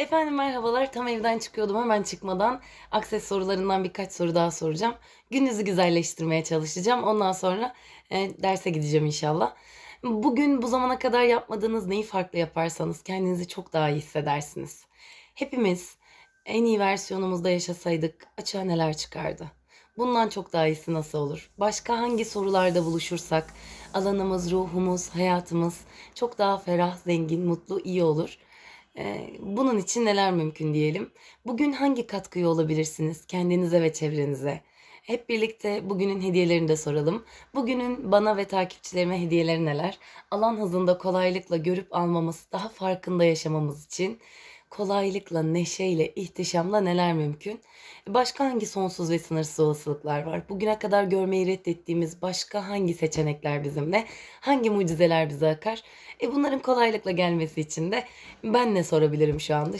Efendim merhabalar. Tam evden çıkıyordum. Hemen çıkmadan akses sorularından birkaç soru daha soracağım. Gününüzü güzelleştirmeye çalışacağım. Ondan sonra e, derse gideceğim inşallah. Bugün bu zamana kadar yapmadığınız neyi farklı yaparsanız kendinizi çok daha iyi hissedersiniz. Hepimiz en iyi versiyonumuzda yaşasaydık açığa neler çıkardı? Bundan çok daha iyisi nasıl olur? Başka hangi sorularda buluşursak alanımız, ruhumuz, hayatımız çok daha ferah, zengin, mutlu, iyi olur. Ee, bunun için neler mümkün diyelim. Bugün hangi katkıyı olabilirsiniz kendinize ve çevrenize? Hep birlikte bugünün hediyelerini de soralım. Bugünün bana ve takipçilerime hediyeleri neler? Alan hızında kolaylıkla görüp almamız, daha farkında yaşamamız için kolaylıkla, neşeyle, ihtişamla neler mümkün? Başka hangi sonsuz ve sınırsız olasılıklar var? Bugüne kadar görmeyi reddettiğimiz başka hangi seçenekler bizimle? Hangi mucizeler bize akar? E bunların kolaylıkla gelmesi için de ben ne sorabilirim şu anda?